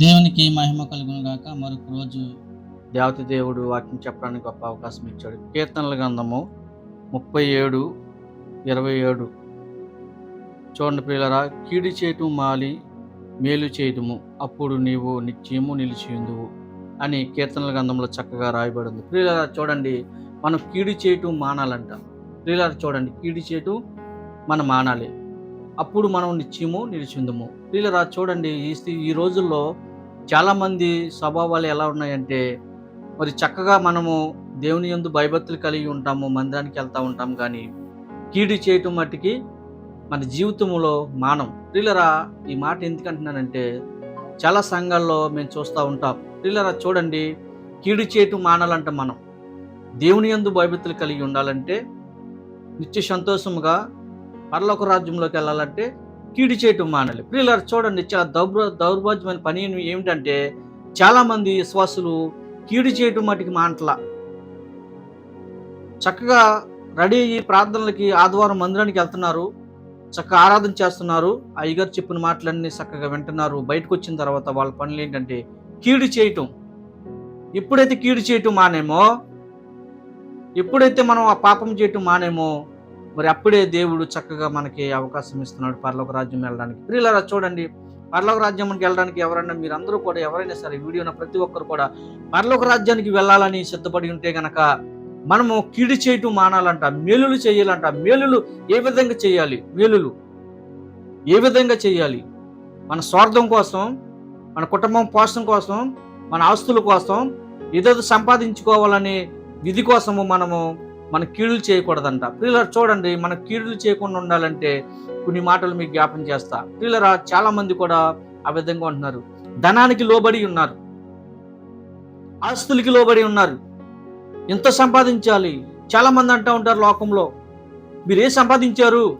దేవునికి మహిమ కలుగును గాక. మరొక రోజు దేవత దేవుడు వాక్యం చెప్పడానికి గొప్ప అవకాశం ఇచ్చాడు. కీర్తనల గ్రంథము ముప్పై ఏడు ఇరవై ఏడు. చూడండి పిల్లరా కీడి చేయటం మాలి మేలు చేయటము అప్పుడు నీవు నిత్యము నిలిచియుందువు అని కీర్తనల గ్రంథంలో చక్కగా రాయబడింది. ప్రియులరా చూడండి మనం కీడి చేయటం మానాలంట. ప్రియులరా చూడండి కీడి చేయటం మనం మానాలి. అప్పుడు మనం నిత్యము నిలిచిందము ప్రియులరా చూడండి ఈ స్థి- ఈ రోజుల్లో చాలామంది స్వభావాలు ఎలా ఉన్నాయంటే మరి చక్కగా మనము దేవుని యందు భయభక్తులు కలిగి ఉంటాము మందిరానికి వెళ్తూ ఉంటాం కానీ కీడు చేయటం మట్టుకి మన జీవితంలో మానం. ప్రియులరా ఈ మాట ఎందుకంటున్నానంటే చాలా సంఘాల్లో మేము చూస్తూ ఉంటాం. ప్రియులరా చూడండి కీడు చేయటం మానాలంటే మనం. దేవుని యందు భయభక్తులు కలిగి ఉండాలంటే నిత్య సంతోషముగా పరలోక రాజ్యంలోకి వెళ్ళాలంటే కీడు చేయటం మానాలి ప్రియులారు చూడండి చాలా దౌర్భ దౌర్భాగ్యమైన పని ఏమిటంటే చాలామంది విశ్వాసులు కీడు చేయటం మటుకు మాంటల చక్కగా రెడీ అయ్యి ప్రార్థనలకి ఆదివారం మందిరానికి వెళ్తున్నారు. చక్కగా ఆరాధన చేస్తున్నారు. అయ్యగారు చెప్పిన మాటలన్నీ చక్కగా వింటున్నారు. బయటకు వచ్చిన తర్వాత వాళ్ళ పనులు ఏంటంటే కీడు చేయటం. ఎప్పుడైతే కీడు చేయటం మానేమో ఎప్పుడైతే మనం ఆ పాపం చేయటం మానేమో మరి అప్పుడే దేవుడు చక్కగా మనకి అవకాశం ఇస్తున్నాడు పర్లోక రాజ్యం వెళ్ళడానికి. ప్రియులారా చూడండి పర్లోక రాజ్యానికి వెళ్ళడానికి ఎవరైనా మీరు అందరూ కూడా ఎవరైనా సరే వీడియోన ప్రతి ఒక్కరు కూడా పర్లోక రాజ్యానికి వెళ్ళాలని సిద్ధపడి ఉంటే గనక మనము కీడు చేయటం మానాలంట మేలులు చేయాలంట. మేలులు ఏ విధంగా చేయాలి? మేలులు ఏ విధంగా చేయాలి? మన స్వార్థం కోసం మన కుటుంబం పోషణ కోసం మన ఆస్తుల కోసం ఏదో సంపాదించుకోవాలనే విధి కోసము మనము మన కీడులు చేయకూడదంట. ప్రియులర్ చూడండి మన కీడులు చేయకుండా ఉండాలంటే కొన్ని మాటలు మీకు జ్ఞాపం చేస్తా. ప్రియులరా చాలా మంది కూడా ఆ విధంగా ఉంటున్నారు. ధనానికి లోబడి ఉన్నారు. ఆస్తులకి లోబడి ఉన్నారు. ఎంత సంపాదించాలి? చాలా మంది అంటూ ఉంటారు లోకంలో. మీరు ఏం సంపాదించారు?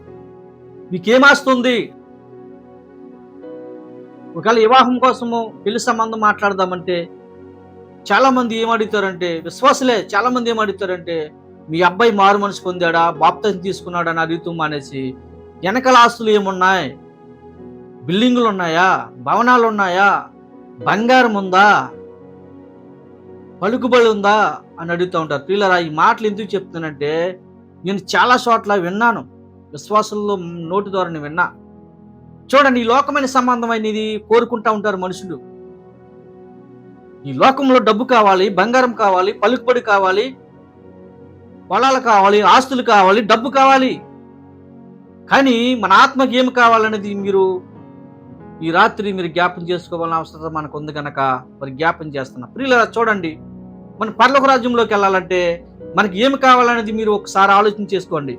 మీకేం ఆస్తుంది ఒకవేళ వివాహం కోసము పెళ్ళి సంబంధం మాట్లాడదామంటే చాలా మంది ఏం అడుగుతారంటే విశ్వాసులే చాలా మంది ఏం అడుగుతారంటే మీ అబ్బాయి మారు మనసు పొందాడా? బాప్తం తీసుకున్నాడా? అని అడుగుతూ మానేసి వెనకల ఆస్తులు ఏమున్నాయి? బిల్డింగులు ఉన్నాయా? భవనాలు ఉన్నాయా? బంగారం ఉందా? పలుకుబడి ఉందా? అని అడుగుతూ ఉంటారు. పిల్లరా ఈ మాటలు ఎందుకు చెప్తానంటే నేను చాలా చోట్ల విన్నాను. విశ్వాసంలో నోటి ద్వారా నేను విన్నా. చూడండి ఈ లోకమైన సంబంధమైనది కోరుకుంటా ఉంటారు మనుషులు. ఈ లోకంలో డబ్బు కావాలి బంగారం కావాలి పలుకుబడి కావాలి పొలాలు కావాలి ఆస్తులు కావాలి డబ్బు కావాలి. కానీ మన ఆత్మకి ఏమి కావాలనేది మీరు ఈ రాత్రి మీరు జ్ఞాపం చేసుకోవాలని అవసరం మనకు ఉంది కనుక మరి జ్ఞాపం చేస్తున్నా. ప్రియుల చూడండి. మన పర్లోక రాజ్యంలోకి వెళ్ళాలంటే మనకి ఏమి కావాలనేది మీరు ఒకసారి ఆలోచన చేసుకోండి.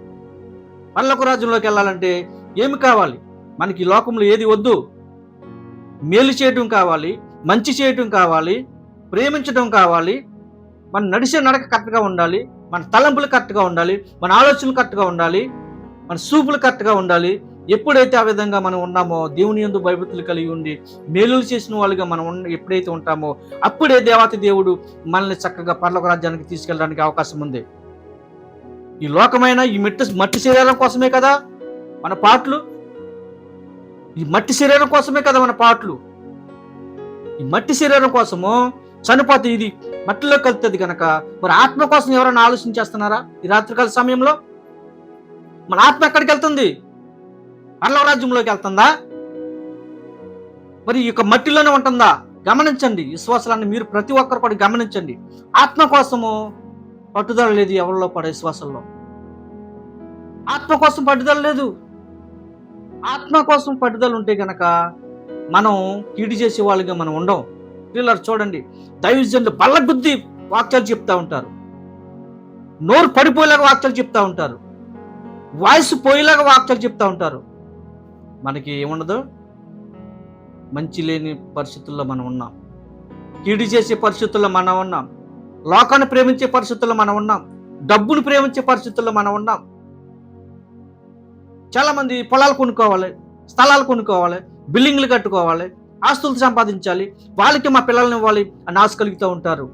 పర్లోక రాజ్యంలోకి వెళ్ళాలంటే ఏమి కావాలి? మనకి లోకంలో ఏది వద్దు. మేలు చేయటం కావాలి మంచి చేయటం కావాలి ప్రేమించడం కావాలి మన నడిచే నడక కరెక్ట్గా ఉండాలి. మన తలంపులు కరెక్ట్గా ఉండాలి మన ఆలోచనలు కరెక్ట్గా ఉండాలి మన సూపులు కరెక్ట్గా ఉండాలి. ఎప్పుడైతే ఆ విధంగా మనం ఉన్నామో దేవుని ఎందు భయభక్తులు కలిగి ఉండి మేలులు చేసిన వాళ్ళుగా మనం ఉన్న ఎప్పుడైతే ఉంటామో అప్పుడే దేవాతి దేవుడు మనల్ని చక్కగా పర్లోక రాజ్యానికి తీసుకెళ్ళడానికి అవకాశం ఉంది. ఈ లోకమైన ఈ మట్టి మట్టి శరీరం కోసమే కదా మన పాటలు? ఈ మట్టి శరీరం కోసమే కదా మన పాటలు? ఈ మట్టి శరీరం కోసము చనిపోతే ఇది మట్టిలో కలుతుంది కనుక మరి ఆత్మ కోసం ఎవరైనా ఆలోచన చేస్తున్నారా ఈ రాత్రికాల సమయంలో? మన ఆత్మ ఎక్కడికి వెళ్తుంది? పర్లవ రాజ్యంలోకి వెళ్తుందా? మరి ఈ యొక్క మట్టిలోనే ఉంటుందా? గమనించండి. విశ్వాసాలను మీరు ప్రతి ఒక్కరు కూడా గమనించండి. ఆత్మ కోసము పట్టుదల లేదు ఎవరిలో పడే విశ్వాసంలో. ఆత్మ కోసం పట్టుదల లేదు. ఆత్మ కోసం పట్టుదల ఉంటే గనక మనం కీడు చేసే వాళ్ళుగా మనం ఉండం. పిల్లలు చూడండి. దైవజనులు బల్ల బుద్ధి వాక్యాలు చెప్తా ఉంటారు. నోరు పడిపోయేలాగా వాక్యాలు చెప్తా ఉంటారు. వాయిస్ పోయేలాగా వాక్యాలు చెప్తా ఉంటారు. మనకి ఏముండదు? మంచి లేని పరిస్థితుల్లో మనం ఉన్నాం. కీడు చేసే పరిస్థితుల్లో మనం ఉన్నాం. లోకాన్ని ప్రేమించే పరిస్థితుల్లో మనం ఉన్నాం. డబ్బును ప్రేమించే పరిస్థితుల్లో మనం ఉన్నాం. చాలామంది పొలాలు కొనుక్కోవాలి స్థలాలు కొనుక్కోవాలి బిల్డింగ్లు కట్టుకోవాలి ఆస్తులు సంపాదించాలి. వాళ్ళకి మా పిల్లల్ని ఇవ్వాలి అని ఆశ కలుగుతూ ఉంటారు.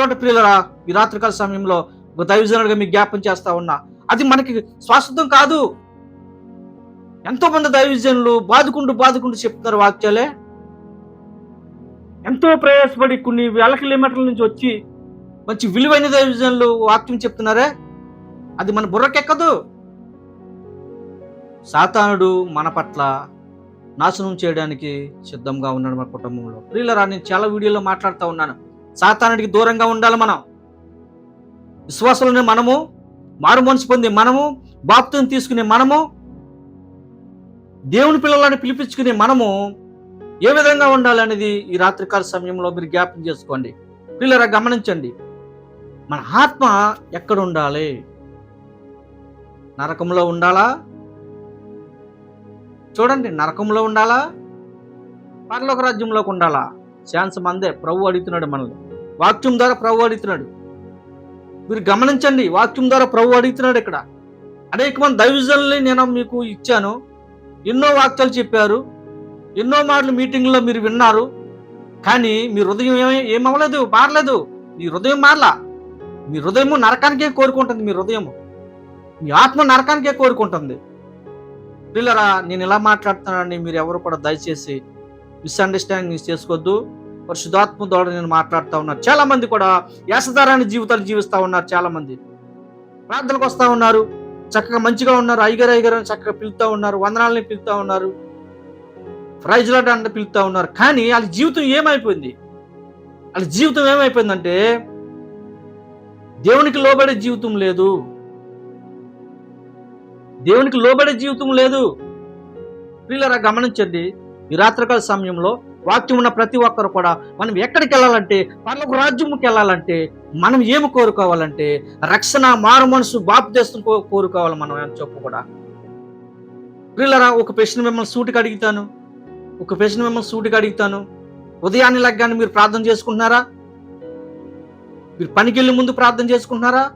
చోట ప్రియులరా ఈ రాత్రికాల సమయంలో ఒక దైవజనుడిగా మీకు జ్ఞాపం చేస్తా ఉన్నా. అది మనకి శాశ్వతం కాదు. ఎంతో మంది దైవజనులు బాదుకుంటూ బాదుకుంటూ చెప్తున్నారు వాక్యాలే. ఎంతో ప్రయాసపడి కొన్ని వేల కిలోమీటర్ల నుంచి వచ్చి మంచి విలువైన దైవజనులు వాక్యం చెప్తున్నారే. అది మన బుర్రకెక్కదు. సాతానుడు మన పట్ల నాశనం చేయడానికి సిద్ధంగా ఉన్నాడు మన కుటుంబంలో. ప్రియులరా నేను చాలా వీడియోలో మాట్లాడుతూ ఉన్నాను. సాతానుడికి దూరంగా ఉండాలి మనం. విశ్వాసంలోనే మనము మారు మనసు పొంది మనము బాప్తం తీసుకునే మనము దేవుని పిల్లలని పిలిపించుకునే మనము ఏ విధంగా ఉండాలనేది ఈ రాత్రికాల సమయంలో మీరు జ్ఞాపం చేసుకోండి. పిల్లరా గమనించండి. మన ఆత్మ ఎక్కడ ఉండాలి? నరకంలో ఉండాలా? చూడండి నరకంలో ఉండాలా? పర్లోక రాజ్యంలోకి ఉండాలా? ఛాన్స్ మందే. ప్రభు అడుగుతున్నాడు మనల్ని. వాక్యం ద్వారా ప్రభు అడుగుతున్నాడు. మీరు గమనించండి వాక్యం ద్వారా ప్రభు అడుగుతున్నాడు ఇక్కడ. అనేక మంది దైవజనుల్ని నేను మీకు ఇచ్చాను. ఎన్నో వాక్యాలు చెప్పారు. ఎన్నో మాటలు మీటింగ్లో మీరు విన్నారు. కానీ మీ హృదయం ఏమి ఏమవ్వలేదు మారలేదు మీ హృదయం మారలా. మీ హృదయము నరకానికే కోరుకుంటుంది మీ హృదయము. మీ ఆత్మ నరకానికే కోరుకుంటుంది. పిల్లరా నేను ఇలా మాట్లాడుతున్నానని మీరు ఎవరు కూడా దయచేసి మిస్అండర్స్టాండింగ్ చేసుకోవద్దు. పరిశుధాత్మ ద్వారా నేను మాట్లాడుతూ ఉన్నారు. చాలా మంది కూడా యాసధారాన్ని జీవితాలు జీవిస్తూ ఉన్నారు చాలా మంది ప్రార్థనకు వస్తూ ఉన్నారు. చక్కగా మంచిగా ఉన్నారు. ఐగర్ ఐగర్ అని చక్కగా పిలుస్తూ ఉన్నారు. వందనాలని పిలుస్తూ ఉన్నారు. ప్రైజ్లాట్ అంటే పిలుస్తూ ఉన్నారు. కానీ వాళ్ళ జీవితం ఏమైపోయింది? వాళ్ళ జీవితం ఏమైపోయిందంటే దేవునికి లోబడే జీవితం లేదు. దేవునికి లోబడే జీవితం లేదు. పిల్లరా గమనించండి. ఈ రాత్రికాల సమయంలో వాక్యం ఉన్న ప్రతి ఒక్కరు కూడా మనం ఎక్కడికి వెళ్ళాలంటే పర్లకు రాజ్యంకి వెళ్ళాలంటే మనం ఏమి కోరుకోవాలంటే రక్షణ మారు మనసు బాప్దేశం కో కోరుకోవాలి మనం అని చెప్పు కూడా. పిల్లరా ఒక ప్రశ్న మిమ్మల్ని సూటికి అడుగుతాను. ఒక ప్రశ్న మిమ్మల్ని సూటికి అడుగుతాను. ఉదయాన్నే లగ్గాన్ని మీరు ప్రార్థన చేసుకుంటున్నారా? మీరు పనికి వెళ్ళే ముందు ప్రార్థన చేసుకుంటున్నారా?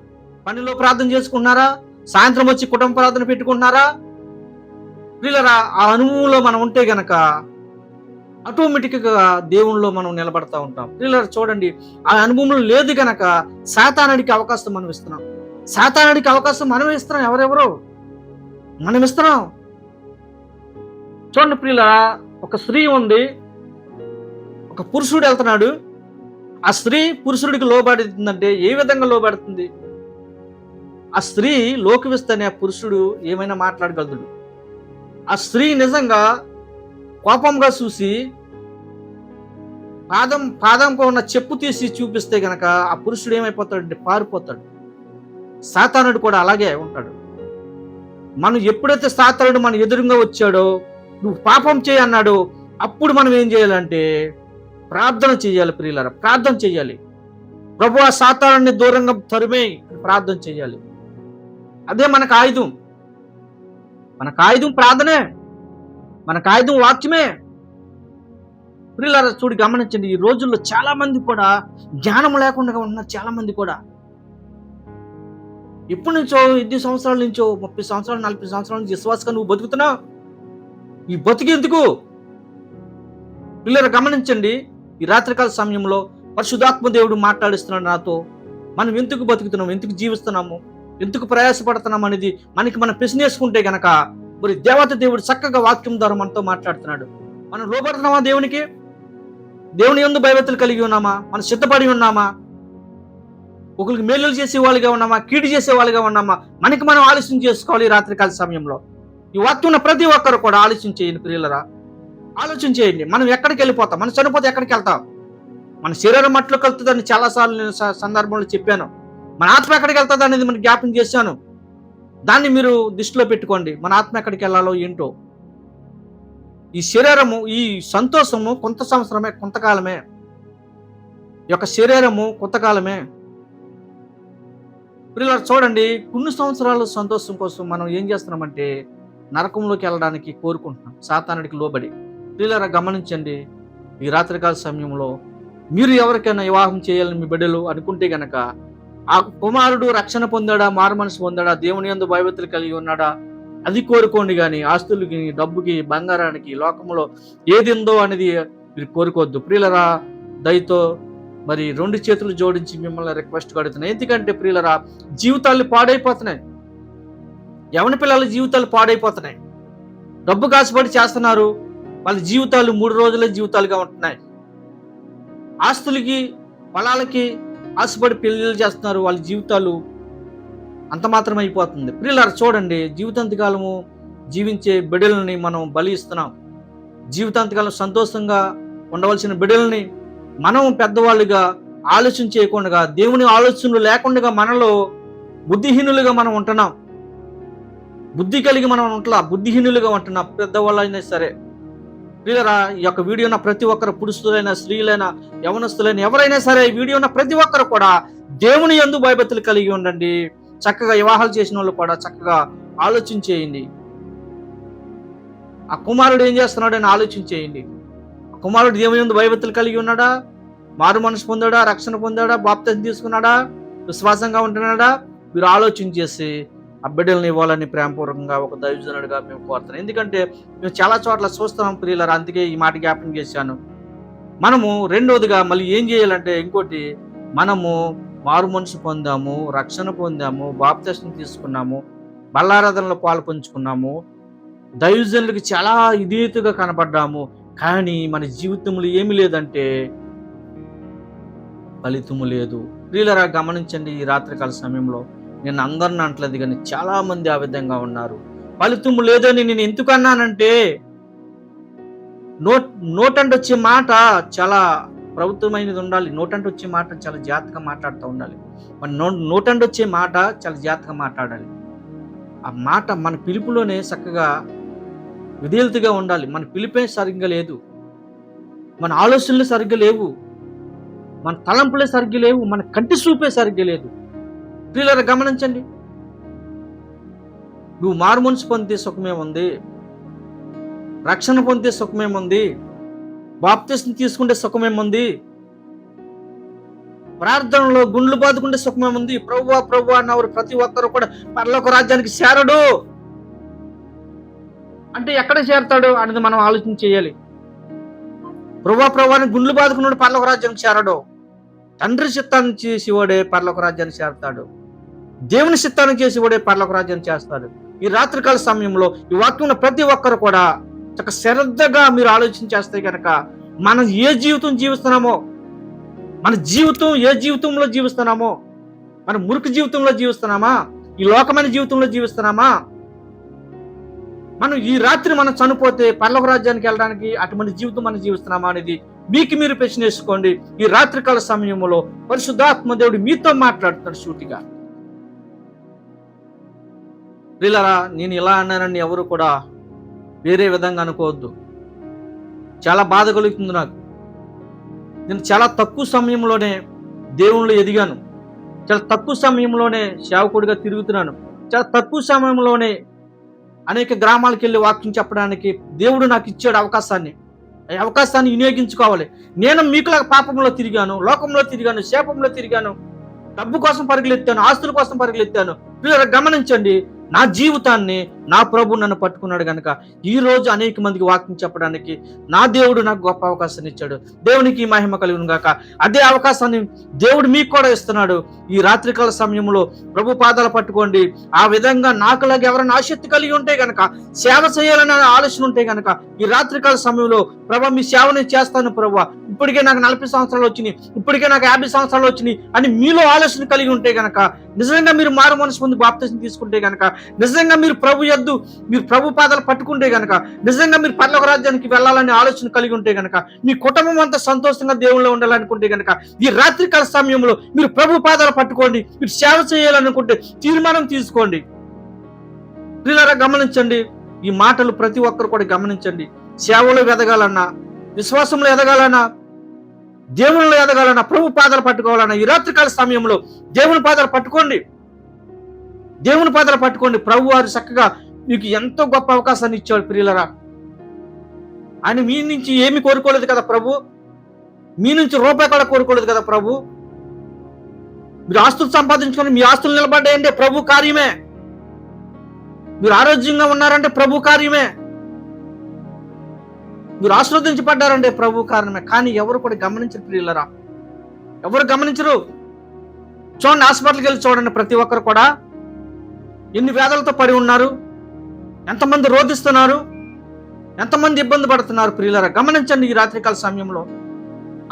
పనిలో ప్రార్థన చేసుకుంటున్నారా? సాయంత్రం వచ్చి కుటుంబ ప్రార్థన పెట్టుకుంటున్నారా? వీళ్ళరా ఆ అనుభవంలో మనం ఉంటే గనక ఆటోమేటిక్గా దేవునిలో మనం నిలబడతా ఉంటాం. ప్రియులరా చూడండి ఆ అనుభవం లేదు గనక సాతానుడికి అవకాశం మనం ఇస్తున్నాం. సాతానుడికి అవకాశం మనం ఇస్తున్నాం. ఎవరెవరు? మనం ఇస్తున్నాం. చూడండి ప్రియులరా ఒక స్త్రీ ఉంది. ఒక పురుషుడు వెళ్తున్నాడు. ఆ స్త్రీ పురుషుడికి లోబడుతుందంటే ఏ విధంగా లోబడుతుంది? ఆ స్త్రీ లోకవిస్తనే ఆ పురుషుడు ఏమైనా మాట్లాడగలదు ఆ స్త్రీ నిజంగా కోపంగా చూసి పాదం పాదంకు ఉన్న చెప్పు తీసి చూపిస్తే గనక ఆ పురుషుడు ఏమైపోతాడంటే పారిపోతాడు. సాతానుడు కూడా అలాగే ఉంటాడు. మనం ఎప్పుడైతే సాతానుడు మన ఎదురుగా వచ్చాడో నువ్వు పాపం చేయి అన్నాడో అప్పుడు మనం ఏం చేయాలంటే ప్రార్థన చేయాలి ప్రియులరా ప్రార్థన చేయాలి. ప్రభు ఆ సాతానాన్ని దూరంగా తరిమే ప్రార్థన చేయాలి. అదే మనకు ఆయుధం మనకు ఆయుధం ప్రార్థనే. మన ఆయుధం వాక్యమే ప్రియులారా చూడి గమనించండి ఈ రోజుల్లో చాలా మంది కూడా జ్ఞానం లేకుండా ఉన్నారు చాలా మంది కూడా. ఎప్పటి నుంచో ఎన్ని సంవత్సరాల నుంచో ముప్పై సంవత్సరాలు నలభై సంవత్సరాల నుంచి విశ్వాసంగా నువ్వు బతుకుతున్నావు? ఈ బతుకు ఎందుకు? పిల్లలు గమనించండి ఈ రాత్రికాల సమయంలో పరిశుధాత్మ దేవుడు మాట్లాడిస్తున్నాడు నాతో. మనం ఎందుకు బతుకుతున్నాం? ఎందుకు జీవిస్తున్నాము? ఎందుకు ప్రయాసపడుతున్నాం అనేది మనకి మనం ప్రశ్నేసుకుంటే గనక మరి దేవత దేవుడు చక్కగా వాక్యం ద్వారా మనతో మాట్లాడుతున్నాడు. మనం లోపడుతున్నామా దేవునికి? దేవుని ఎందు భయభక్తులు కలిగి ఉన్నామా? మనం సిద్ధపడి ఉన్నామా? ఒకరికి మేలులు చేసే వాళ్ళుగా ఉన్నామా? కీడు చేసే వాళ్ళుగా ఉన్నామా? మనకి మనం ఆలోచన చేసుకోవాలి ఈ రాత్రికాల సమయంలో. ఈ వాక్యం ఉన్న ప్రతి ఒక్కరు కూడా ఆలోచన చేయండి ప్రియులరా. ఆలోచన చేయండి. మనం ఎక్కడికి వెళ్ళిపోతాం? మనం చనిపోతే ఎక్కడికి వెళ్తాం? మన శరీరం మట్లు కలుతుందని చాలాసార్లు నేను స- సందర్భంలో చెప్పాను. మన ఆత్మ ఎక్కడికి వెళ్తుంది అనేది మనం జ్ఞాపకం చేశాను. దాన్ని మీరు దృష్టిలో పెట్టుకోండి. మన ఆత్మ ఎక్కడికి వెళ్ళాలో ఏంటో. ఈ శరీరము ఈ సంతోషము కొంత సంవత్సరమే కొంతకాలమే. ఈ యొక్క శరీరము కొంతకాలమే. పిల్లలు చూడండి కొన్ని సంవత్సరాల సంతోషం కోసం మనం ఏం చేస్తున్నామంటే నరకంలోకి వెళ్ళడానికి కోరుకుంటున్నాం. సాతానుడికి లోబడి. పిల్లరా గమనించండి ఈ రాత్రికాల సమయంలో మీరు ఎవరికైనా వివాహం చేయాలని మీ బిడ్డలు అనుకుంటే గనక ఆ కుమారుడు రక్షణ పొందాడా మారు మనసు పొందాడా దేవుని యందు భయభక్తులు కలిగి ఉన్నాడా? అది కోరుకోండి కానీ ఆస్తులకి డబ్బుకి బంగారానికి లోకంలో ఏది ఉందో అనేది మీరు కోరుకోవద్దు. ప్రియులరా దయతో మరి రెండు చేతులు జోడించి మిమ్మల్ని రిక్వెస్ట్ కడుతున్నాయి ఎందుకంటే ప్రియులరా జీవితాలు పాడైపోతున్నాయి. యవన పిల్లల జీవితాలు పాడైపోతున్నాయి? డబ్బు కాసుపడి చేస్తున్నారు. వాళ్ళ జీవితాలు మూడు రోజుల జీవితాలుగా ఉంటున్నాయి. ఆస్తులకి పొలాలకి ఆశపడి పెళ్ళిళ్ళు చేస్తున్నారు వాళ్ళ జీవితాలు అంత మాత్రం అయిపోతుంది. పిల్లలు చూడండి జీవితాంతకాలము జీవించే బిడ్డలని మనం బలి ఇస్తున్నాం జీవితాంతకాలం సంతోషంగా ఉండవలసిన బిడ్డల్ని మనం పెద్దవాళ్ళుగా ఆలోచన చేయకుండా దేవుని ఆలోచనలు లేకుండా మనలో బుద్ధిహీనులుగా మనం ఉంటున్నాం. బుద్ధి కలిగి మనం ఉంటలా బుద్ధిహీనులుగా ఉంటున్నాం. పెద్దవాళ్ళైనా సరే. ప్రియులరా ఈ యొక్క వీడియో ఉన్న ప్రతి ఒక్కరు పురుషులైన స్త్రీలైన యవనస్తులైన ఎవరైనా సరే ఈ వీడియో ఉన్న ప్రతి ఒక్కరు కూడా దేవుని ఎందు భయభక్తులు కలిగి ఉండండి. చక్కగా వివాహాలు చేసిన వాళ్ళు కూడా చక్కగా ఆలోచించేయండి ఆ కుమారుడు ఏం చేస్తున్నాడని ఆలోచించేయండి ఆ కుమారుడు దేవుని ఎందు భయభక్తులు కలిగి ఉన్నాడా? మారు మనసు పొందాడా? రక్షణ పొందాడా? బాప్తం తీసుకున్నాడా? విశ్వాసంగా ఉంటున్నాడా? మీరు ఆలోచన చేసి బిడ్డల్ని ఇవ్వాలని ప్రేమపూర్వకంగా ఒక దైవజనుడిగా మేము కోరుతున్నాం. ఎందుకంటే మేము చాలా చోట్ల చూస్తున్నాం ప్రియులరా అందుకే ఈ మాట జ్ఞాపకం చేశాను. మనము రెండోదిగా మళ్ళీ ఏం చేయాలంటే ఇంకోటి మనము మారు మనసు పొందాము రక్షణ పొందాము బాప్తస్ని తీసుకున్నాము బల్లారాధనలో పాలు పంచుకున్నాము దైవజనులకి చాలా ఇదేతుగా కనపడ్డాము కానీ మన జీవితంలో ఏమి లేదంటే ఫలితము లేదు. ప్రియులరా గమనించండి ఈ రాత్రికాల సమయంలో. నేను అందరిని అంటలేదు కానీ చాలా మంది ఆ విధంగా ఉన్నారు. ఫలితము లేదని నేను ఎందుకు అన్నానంటే నోట్ నోటంటే వచ్చే మాట చాలా ప్రభుత్వమైనది ఉండాలి. నోటంటే వచ్చే మాట చాలా జాగ్రత్తగా మాట్లాడుతూ ఉండాలి. మన నో నోటంటే వచ్చే మాట చాలా జాగ్రత్తగా మాట్లాడాలి. ఆ మాట మన పిలుపులోనే చక్కగా విధేయతగా ఉండాలి. మన పిలిపే సరిగ్గా లేదు. మన ఆలోచనలు సరిగ్గా లేవు. మన తలంపులే సరిగ్గా లేవు. మన కంటి చూపే సరిగ్గా లేదు. ప్రియులారా గమనించండి. నువ్వు మార్మోన్స్ పొందే సుఖమేముంది రక్షణ పొందే సుఖమేముంది బాప్తిస్ని తీసుకుంటే సుఖమేముంది ప్రార్థనలో గుండ్లు బాదుకుంటే సుఖమేముంది ప్రభు ప్రభు అన్నవారు ప్రతి ఒక్కరు కూడా పర్లోక రాజ్యానికి చేరడు. అంటే ఎక్కడ చేరతాడు అనేది మనం ఆలోచన చేయాలి. ప్రభా ప్రభాని గుండ్లు బాదుకున్నాడు పర్లోక రాజ్యానికి చేరడు. తండ్రి చిత్తాన్ని చేసేవాడే పర్లోక రాజ్యాన్ని చేరతాడు. దేవుని చిత్తాన్ని చేసేవాడే పర్లకు రాజ్యం చేస్తాడు. ఈ రాత్రికాల సమయంలో ఈ వాక్యం ప్రతి ఒక్కరు కూడా చక్క శ్రద్ధగా మీరు ఆలోచన చేస్తే కనుక మనం ఏ జీవితం జీవిస్తున్నామో మన జీవితం ఏ జీవితంలో జీవిస్తున్నామో మన మురికి జీవితంలో జీవిస్తున్నామా ఈ లోకమైన జీవితంలో జీవిస్తున్నామా? మనం ఈ రాత్రి మనం చనిపోతే పర్లోక రాజ్యానికి వెళ్ళడానికి అటువంటి జీవితం మనం జీవిస్తున్నామా అనేది మీకు మీరు ప్రశ్న వేసుకోండి. ఈ రాత్రికాల సమయంలో పరిశుద్ధాత్మ దేవుడు మీతో మాట్లాడుతాడు సూటిగా. వీళ్ళరా నేను ఇలా అన్నానని ఎవరు కూడా వేరే విధంగా అనుకోవద్దు. చాలా బాధ కలుగుతుంది నాకు. నేను చాలా తక్కువ సమయంలోనే దేవుళ్ళు ఎదిగాను. చాలా తక్కువ సమయంలోనే సేవకుడిగా తిరుగుతున్నాను. చాలా తక్కువ సమయంలోనే అనేక గ్రామాలకు వెళ్ళి వాక్యం చెప్పడానికి దేవుడు నాకు ఇచ్చాడు అవకాశాన్ని. ఈ అవకాశాన్ని వినియోగించుకోవాలి. నేను మీకులాగా పాపంలో తిరిగాను లోకంలో తిరిగాను శాపంలో తిరిగాను డబ్బు కోసం పరుగులెత్తాను ఆస్తుల కోసం పరుగులెత్తాను. వీళ్ళ గమనించండి నా జీవితాన్ని నా ప్రభు నన్ను పట్టుకున్నాడు కనుక ఈ రోజు అనేక మందికి వాక్యం చెప్పడానికి నా దేవుడు నాకు గొప్ప అవకాశాన్ని ఇచ్చాడు. దేవునికి ఈ మహిమ కలుగును గాక. అదే అవకాశాన్ని దేవుడు మీకు కూడా ఇస్తున్నాడు. ఈ రాత్రికాల సమయంలో ప్రభు పాదాలు పట్టుకోండి. ఆ విధంగా నాకులాగా ఎవరైనా ఆసక్తి కలిగి ఉంటే గనక సేవ చేయాలనే ఆలోచన ఉంటే గనక ఈ రాత్రికాల సమయంలో ప్రభా మీ సేవని చేస్తాను ప్రభా. ఇప్పటికే నాకు నలభై సంవత్సరాలు వచ్చినాయి. ఇప్పటికే నాకు యాభై సంవత్సరాలు వచ్చినాయి అని మీలో ఆలోచన కలిగి ఉంటే గనక నిజంగా మీరు మారు మనసు పొంది బాప్తిసం తీసుకుంటే గనక నిజంగా మీరు ప్రభు ఎద్దు మీరు ప్రభు పాదాలు పట్టుకుంటే గనక నిజంగా మీరు పర్లోక రాజ్యానికి వెళ్ళాలనే ఆలోచన కలిగి ఉంటే గనక మీ కుటుంబం అంతా సంతోషంగా దేవుళ్ళు ఉండాలనుకుంటే గనక ఈ రాత్రికాల సమయంలో మీరు ప్రభు పాదాలు పట్టుకోండి మీరు సేవ చేయాలనుకుంటే తీర్మానం తీసుకోండి. ప్రియులారా గమనించండి ఈ మాటలు ప్రతి ఒక్కరు కూడా గమనించండి. సేవలో ఎదగాలన్నా విశ్వాసంలో ఎదగాలన్నా దేవుళ్ళు ఎదగాలన్నా ప్రభు పాదాలు పట్టుకోవాలన్నా ఈ రాత్రికాల సమయంలో దేవుని పాదాలు పట్టుకోండి. దేవుని పాదాలు పట్టుకోండి. ప్రభు వారు చక్కగా మీకు ఎంతో గొప్ప అవకాశాన్ని ఇచ్చాడు ప్రియులరా. ఆయన మీ నుంచి ఏమి కోరుకోలేదు కదా ప్రభు? మీ నుంచి రూపాయి కూడా కోరుకోలేదు కదా ప్రభు? మీరు ఆస్తులు సంపాదించుకొని మీ ఆస్తులు నిలబడ్డాయంటే ప్రభు కార్యమే. మీరు ఆరోగ్యంగా ఉన్నారంటే ప్రభు కార్యమే. మీరు ఆశీర్వదించబడ్డారండి ప్రభు కారణమే. కానీ ఎవరు కూడా గమనించరు ప్రియులరా. ఎవరు గమనించరు? చూడండి హాస్పిటల్కి వెళ్ళి చూడండి ప్రతి ఒక్కరు కూడా ఎన్ని వ్యాధులతో పడి ఉన్నారు ఎంతమంది రోధిస్తున్నారు ఎంతమంది ఇబ్బంది పడుతున్నారు ప్రియులరా. గమనించండి ఈ రాత్రికాల సమయంలో.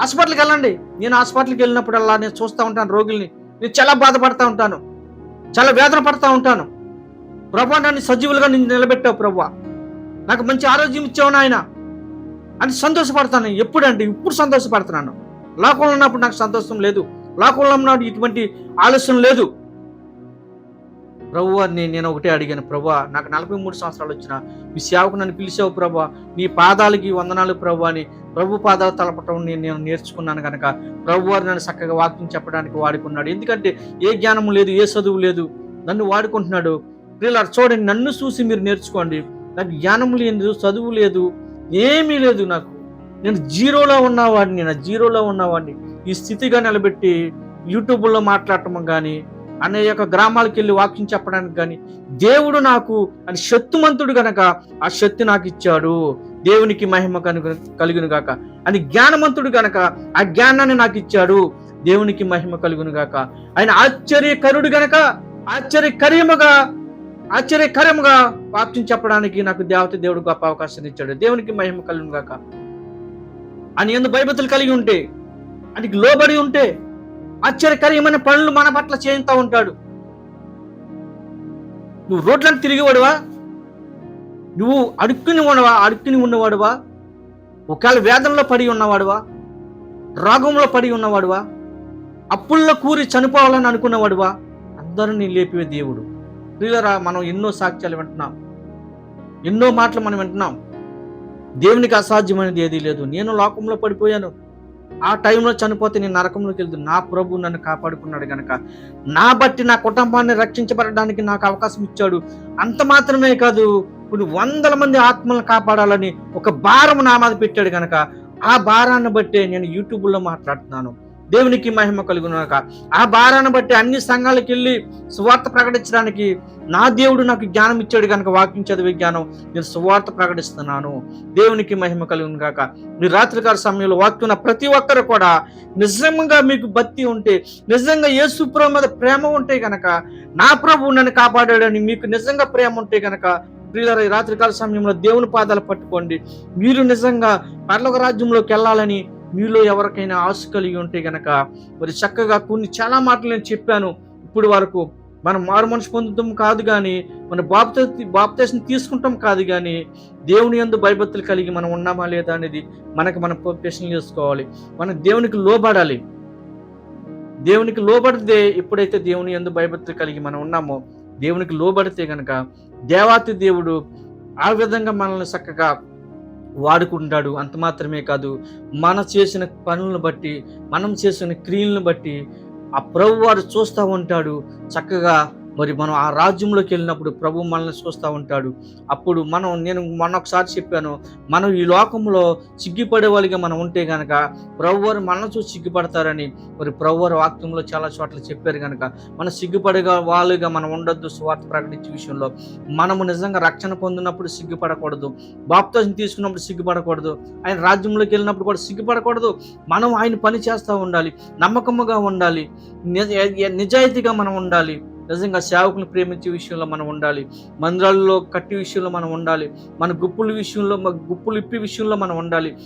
హాస్పిటల్కి వెళ్ళండి. నేను హాస్పిటల్కి వెళ్ళినప్పుడల్లా నేను చూస్తూ ఉంటాను రోగుల్ని. నేను చాలా బాధపడతా ఉంటాను. చాలా వేదన పడతా ఉంటాను. ప్రభా నన్ను సజీవులుగా నేను నిలబెట్టావు ప్రభు. నాకు మంచి ఆరోగ్యం ఇచ్చావు నాయన. అని సంతోషపడతాను. ఎప్పుడంటే ఇప్పుడు సంతోషపడుతున్నాను. లోకంలో ఉన్నప్పుడు నాకు సంతోషం లేదు. లోకంలో ఉన్నప్పుడు ఇటువంటి ఆలస్యం లేదు. ప్రభు నేను ఒకటే అడిగాను. ప్రభు నాకు నలభై మూడు సంవత్సరాలు వచ్చిన. మీ సేవకు నన్ను పిలిచావు ప్రభు. నీ పాదాలకి వందనాలు ప్రభు అని ప్రభు పాదాలు తలపటం నేను నేను నేర్చుకున్నాను కనుక ప్రభు వారు నన్ను చక్కగా వాక్యం చెప్పడానికి వాడుకున్నాడు. ఎందుకంటే ఏ జ్ఞానం లేదు ఏ చదువు లేదు. నన్ను వాడుకుంటున్నాడు. పిల్లలు చూడండి నన్ను చూసి మీరు నేర్చుకోండి. నాకు జ్ఞానం లేదు చదువు లేదు. ఏమీ లేదు నాకు. నేను జీరోలో ఉన్నవాడిని నా జీరోలో ఉన్నవాడిని. ఈ స్థితిగా నిలబెట్టి యూట్యూబ్లో మాట్లాడటం కానీ అనేక గ్రామాలకు వెళ్ళి వాక్యం చెప్పడానికి కానీ దేవుడు నాకు అని శక్తిమంతుడు గనక ఆ శక్తి నాకు ఇచ్చాడు. దేవునికి మహిమ కనుక కలుగును గాక. అని జ్ఞానవంతుడు గనక ఆ జ్ఞానాన్ని నాకు ఇచ్చాడు. దేవునికి మహిమ కలుగును గాక. ఆయన ఆశ్చర్యకరుడు గనక ఆశ్చర్యకర్యముగా ఆశ్చర్యకరముగా వాక్యం చెప్పడానికి నాకు దేవత దేవుడు గొప్ప అవకాశాన్ని ఇచ్చాడు. దేవునికి మహిమ కలుగును గాక. అని ఎందు భయభతులు కలిగి ఉంటే ఆయనకి లోబడి ఉంటే ఆశ్చర్యకరమైన పనులు మన పట్ల చేయిస్తూ ఉంటాడు. నువ్వు రోడ్లను తిరిగేవాడువా? నువ్వు అడుక్కుని ఉన్నవా? అడుక్కుని ఉన్నవాడువా? ఒకవేళ వేదంలో పడి ఉన్నవాడువా? రోగంలో పడి ఉన్నవాడువా? అప్పుల్లో కూరి చనిపోవాలని అనుకున్నవాడువా? అందరినీ లేపివే దేవుడు. ప్రియులరా మనం ఎన్నో సాక్ష్యాలు వింటున్నాం. ఎన్నో మాటలు మనం వింటున్నాం. దేవునికి అసాధ్యమైనది ఏదీ లేదు. నేను లోకంలో పడిపోయాను. ఆ టైంలో చనిపోతే నేను నరకంలోకి వెళ్తాను నా ప్రభు నన్ను కాపాడుకున్నాడు గనక. నా బట్టి నా కుటుంబాన్ని రక్షించబడడానికి నాకు అవకాశం ఇచ్చాడు. అంత మాత్రమే కాదు కొన్ని వందల మంది ఆత్మలను కాపాడాలని ఒక భారం నా మీద పెట్టాడు గనక. ఆ భారాన్ని బట్టే నేను యూట్యూబ్లో మాట్లాడుతున్నాను. దేవునికి మహిమ కలుగునాక ఆ భారాన్ని బట్టి అన్ని సంఘాలకు వెళ్ళి సువార్త ప్రకటించడానికి నా దేవుడు నాకు జ్ఞానం ఇచ్చాడు కనుక వాక్యం చదివే జ్ఞానం నేను సువార్త ప్రకటిస్తున్నాను. దేవునికి మహిమ కలుగును కాక మీ రాత్రికాల సమయంలో వాక్యున్న ప్రతి ఒక్కరు కూడా నిజంగా మీకు భక్తి ఉంటే నిజంగా యేసు ప్రభు మీద ప్రేమ ఉంటే కనుక నా ప్రభు నన్ను కాపాడాడని మీకు నిజంగా ప్రేమ ఉంటే కనుక ప్రియులారా రాత్రికాల సమయంలో దేవుని పాదాలు పట్టుకోండి. మీరు నిజంగా పర్లోక రాజ్యంలోకి వెళ్ళాలని మీలో ఎవరికైనా ఆశ కలిగి ఉంటే గనక మరి చక్కగా కొన్ని చాలా మాటలు నేను చెప్పాను. ఇప్పుడు వరకు మనం మారు మనసు పొందుతాం కాదు కానీ మన బాప్త బాప్తేశం తీసుకుంటాం కాదు కానీ దేవుని ఎందు భయభక్తులు కలిగి మనం ఉన్నామా లేదా అనేది మనకు మనం ప్రశ్న చేసుకోవాలి. మనం దేవునికి లోబడాలి. దేవునికి లోబడితే ఎప్పుడైతే దేవుని ఎందు భయభక్తులు కలిగి మనం ఉన్నామో దేవునికి లోబడితే గనక దేవాతి దేవుడు ఆ విధంగా మనల్ని చక్కగా వాడుకుంటాడు. అంత మాత్రమే కాదు మన చేసిన పనులను బట్టి మనం చేసిన క్రియలను బట్టి ఆ ప్రభు వారు చూస్తూ ఉంటాడు. చక్కగా మరి మనం ఆ రాజ్యంలోకి వెళ్ళినప్పుడు ప్రభు మనల్ని చూస్తూ ఉంటాడు. అప్పుడు మనం నేను మొన్నొకసారి చెప్పాను మనం ఈ లోకంలో సిగ్గిపడే వాళ్ళకి మనం ఉంటే కనుక ప్రభు వారు మనల్ని చూసి సిగ్గుపడతారని మరి ప్రభు వారు వాక్యంలో చాలా చోట్ల చెప్పారు కనుక మనం సిగ్గుపడే వాళ్ళుగా మనం ఉండొద్దు స్వార్థ ప్రకటించే విషయంలో. మనము నిజంగా రక్షణ పొందినప్పుడు సిగ్గుపడకూడదు. బాప్తోజం తీసుకున్నప్పుడు సిగ్గుపడకూడదు. ఆయన రాజ్యంలోకి వెళ్ళినప్పుడు కూడా సిగ్గుపడకూడదు. మనం ఆయన పని చేస్తూ ఉండాలి. నమ్మకముగా ఉండాలి. నిజ- నిజాయితీగా మనం ఉండాలి. నిజంగా సేవకుని ప్రేమించే విషయంలో మనం ఉండాలి. మందిరాల్లో కట్టి విషయంలో మనం ఉండాలి. మన గుప్పుల విషయంలో మన గుప్పులు ఇప్పి విషయంలో మనం ఉండాలి.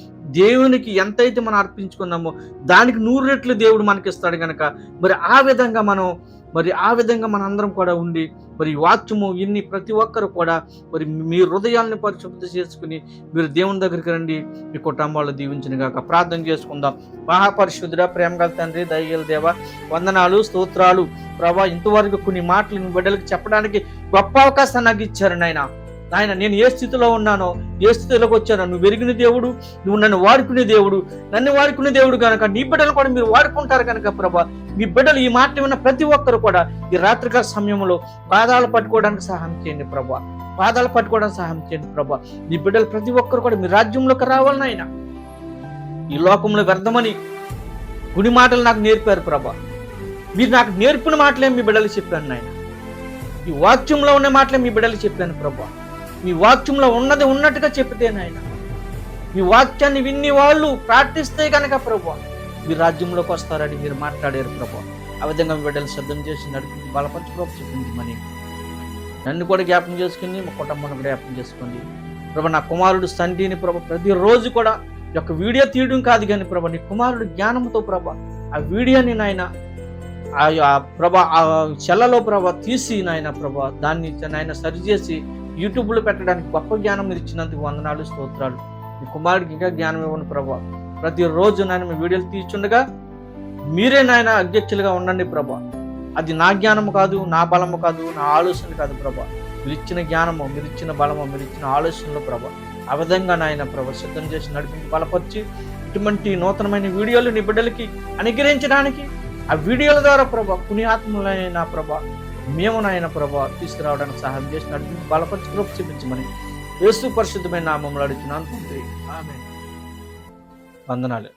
దేవునికి ఎంతైతే మనం అర్పించుకున్నామో దానికి నూరు రెట్లు దేవుడు మనకి ఇస్తాడు కనుక మరి ఆ విధంగా మనం మరి ఆ విధంగా మనందరం కూడా ఉండి మరి వాక్యము ఇన్ని ప్రతి ఒక్కరు కూడా మరి మీ హృదయాల్ని పరిశుభ్రత చేసుకుని మీరు దేవుని దగ్గరికి రండి మీ కుటుంబాలు దీవించిన గాక. ప్రార్థన చేసుకుందాం. మహాపరిశుద్ధుడ ప్రేమ గల తండ్రి దయగల దేవ వందనాలు స్తోత్రాలు. ప్రభా ఇంతవరకు కొన్ని మాటలు బిడ్డలకు చెప్పడానికి గొప్ప అవకాశం నాకు ఇచ్చారు నాయన. నాయన నేను ఏ స్థితిలో ఉన్నానో ఏ స్థితిలోకి వచ్చానో నువ్వు వెరిగిన దేవుడు నువ్వు నన్ను వాడుకునే దేవుడు నన్ను వాడుకునే దేవుడు కనుక నీ బిడ్డలు కూడా మీరు వాడుకుంటారు కనుక ప్రభా. మీ బిడ్డలు ఈ మాట విన్న ప్రతి ఒక్కరు కూడా ఈ రాత్రికాల సమయంలో పాదాలు పట్టుకోవడానికి సహాయం చేయండి ప్రభా. పాదాలు పట్టుకోవడానికి సహాయం చేయండి ప్రభా. నీ బిడ్డలు ప్రతి ఒక్కరు కూడా మీ రాజ్యంలోకి రావాలని ఆయన. ఈ లోకంలో వ్యర్థమని గుడి మాటలు నాకు నేర్పారు ప్రభా. మీరు నాకు నేర్పిన మాటలే మీ బిడ్డలు చెప్పాను నాయన. ఈ వాక్యంలో ఉన్న మాటలే మీ బిడ్డలు చెప్పాను ప్రభా. మీ వాక్యంలో ఉన్నది ఉన్నట్టుగా చెప్తే నాయన. మీ వాక్యాన్ని విన్ని వాళ్ళు ప్రార్థిస్తే కనుక ప్రభు మీ రాజ్యంలోకి వస్తారని మీరు మాట్లాడారు ప్రభు. ఆ విధంగా మీ బిడ్డలు సిద్ధం చేసి నడిపించి బలపరచు ప్రభు చూపించమని నన్ను కూడా జ్ఞాపం చేసుకుని మా కుటుంబాన్ని కూడా జ్ఞాపం చేసుకోండి. ప్రభు నా కుమారుడు సంటిని ప్రభు ప్రతిరోజు కూడా ఈ యొక్క వీడియో తీయడం కాదు కానీ ప్రభా నీ కుమారుడు జ్ఞానంతో ప్రభా ఆ వీడియోని నాయన ఆ ఆ ప్రభా ఆ చెల్లలో ప్రభా తీసి నాయన ప్రభా దాన్ని నాయన సరిచేసి యూట్యూబ్లో పెట్టడానికి గొప్ప జ్ఞానం మీరు ఇచ్చినందుకు వందనాలు స్తోత్రాలు. మీ కుమారుడికి ఇంకా జ్ఞానం ఇవ్వండి ప్రభా. ప్రతిరోజు నాయన మీ వీడియోలు తీర్చుండగా మీరే నాయన అధ్యక్షులుగా ఉండండి ప్రభా. అది నా జ్ఞానము కాదు నా బలము కాదు నా ఆలోచన కాదు ప్రభా. మీరు ఇచ్చిన జ్ఞానము మీరు ఇచ్చిన బలము మీరు ఇచ్చిన ఆలోచనలు ప్రభా. ఆ విధంగా నాయన ప్రభా సిద్ధం చేసి నడిపి బలపరిచి ఇటువంటి నూతనమైన వీడియోలు నీ బిడ్డలకి అనుగ్రహించడానికి ఆ వీడియోల ద్వారా ప్రభా పుణ్యాత్ములైన ప్రభా మేము నాయన ప్రభా తీసుకురావడానికి సహాయం చేసి నడిపి బలపరిచి కృప చూపించమని వేస్తూ పరిశుద్ధమైన నామంలో అడుగుతున్నాను తండ్రి. ఆమె వందనాలు.